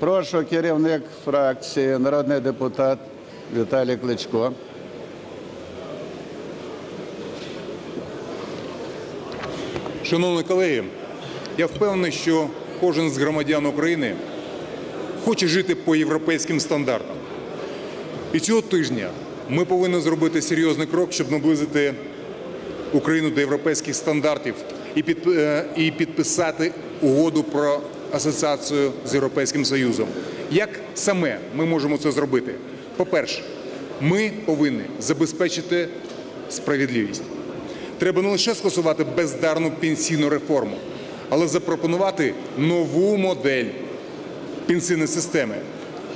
Прошу керівник фракції, народний депутат Віталій Кличко. Шановні колеги, я впевнений, що кожен з громадян України хоче жити по європейським стандартам. І цього тижня ми повинні зробити серйозний крок, щоб наблизити Україну до європейських стандартів і, е, підписати угоду про асоціацію з Європейським Союзом. Як саме ми можемо це зробити? По-перше, ми повинні забезпечити справедливість. Треба не лише скасувати бездарну пенсійну реформу, але запропонувати нову модель пенсійної системи.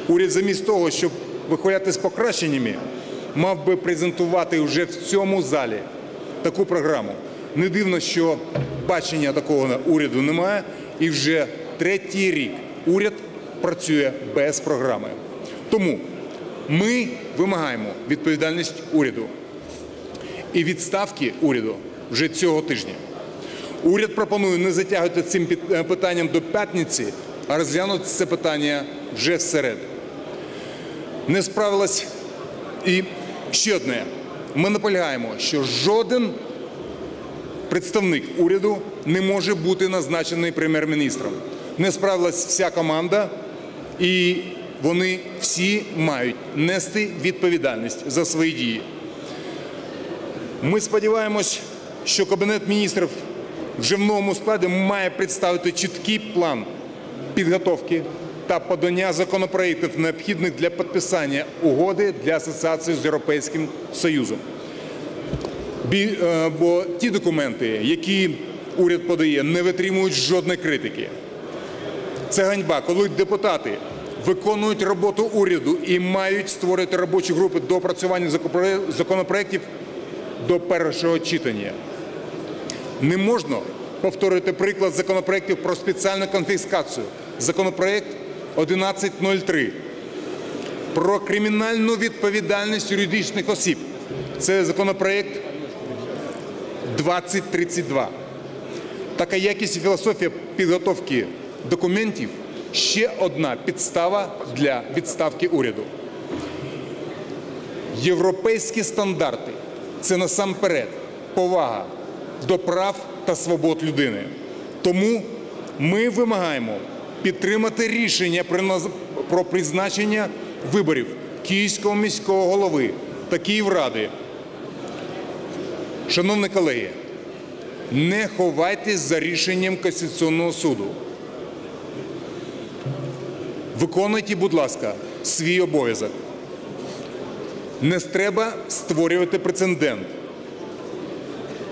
Уряд замість того, щоб виходити з покращеннями, мав би презентувати вже в цьому залі таку програму. Не дивно, що бачення такого уряду немає, і вже третій рік уряд працює без програми. Тому ми вимагаємо відповідальність уряду і відставки уряду вже цього тижня. Уряд пропонує не затягувати цим е, питанням до п'ятниці, а розглянути це питання вже всеред. Не справилась і ще одне. Ми наполягаємо, що жоден представник уряду не може бути назначений прем'єр-міністром. Не справилась вся команда, і вони всі мають нести відповідальність за свої дії. Ми сподіваємось, що Кабінет міністрів вже в новому складі має представити чіткий план підготовки та подання законопроєктів, необхідних для підписання угоди для асоціації з Європейським Союзом. Е, Бо ті документи, які уряд подає, не витримують жодної критики. Це ганьба, коли депутати виконують роботу уряду і мають створити робочі групи до опрацювання законопроєктів до першого читання. Не можна повторити приклад законопроєктів про спеціальну конфіскацію. Законопроєкт 1103 про кримінальну відповідальність юридичних осіб. Це законопроєкт 2032. Така якість і філософія підготовки документів ще одна підстава для відставки уряду. Європейські стандарти це насамперед повага до прав та свобод людини. Тому ми вимагаємо підтримати рішення про призначення виборів Київського міського голови та Київради. Шановні колеги, не ховайтесь за рішенням Конституційного суду. Виконуйте, будь ласка, свій обов'язок. Не треба створювати прецедент.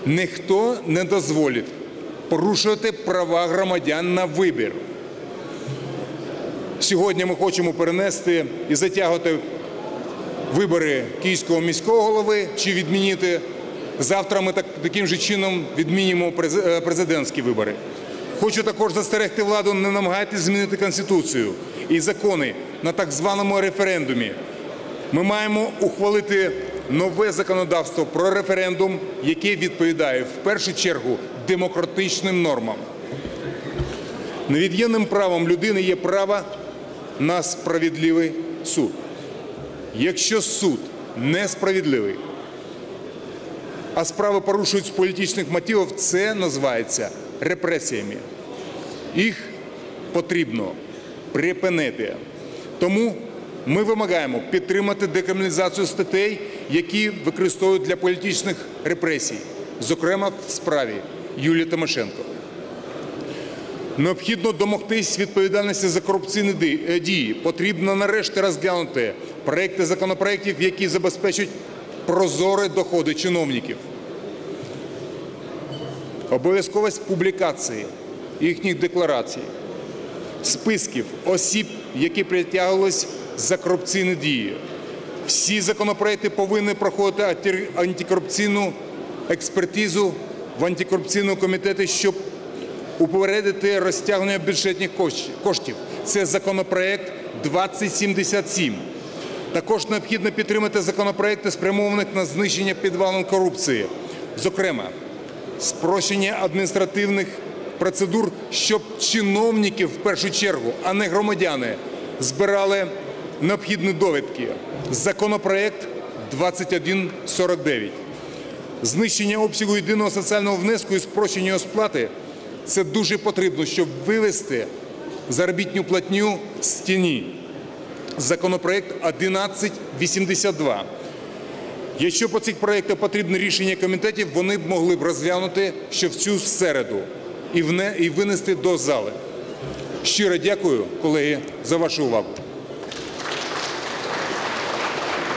Ніхто не дозволить порушувати права громадян на вибір. Сьогодні ми хочемо перенести і затягувати вибори Київського міського голови чи відмінити. Завтра ми так, таким же чином відмінимо е, президентські вибори. Хочу також застерегти владу, не намагайтесь змінити Конституцію і закони на так званому референдумі. Ми маємо ухвалити нове законодавство про референдум, яке відповідає в першу чергу демократичним нормам. Невід'ємним правом людини є право на справедливий суд. Якщо суд несправедливий, а справи порушують з політичних мотивів, це називається репресіями. Їх потрібно припинити. Тому ми вимагаємо підтримати декриміналізацію статей, які використовують для політичних репресій, зокрема в справі Юлії Тимошенко. Необхідно домогтись відповідальності за корупційні е, дії. Потрібно нарешті розглянути проекти законопроєктів, які забезпечують прозорі доходи чиновників. Обов'язковість публікації їхніх декларацій, списків осіб, які притягувались за корупційні дії. Всі законопроекти повинні проходити анти- антикорупційну експертизу в антикорупційному комітеті, щоб упередити розтягнення бюджетних коштів. Це законопроект 2077. Також необхідно підтримати законопроекти, спрямованих на знищення підвалин корупції. Зокрема, спрощення адміністративних процедур, щоб чиновники в першу чергу, а не громадяни, збирали необхідні довідки. Законопроект 2149. Знищення обсягу єдиного соціального внеску і спрощення його сплати – це дуже потрібно, щоб вивести заробітну платню з тіні. Законопроект 1182. Якщо по цих проєктах потрібне рішення комітетів, вони б могли б розглянути ще в цю середу і, винести до зали. Щиро дякую, колеги, за вашу увагу.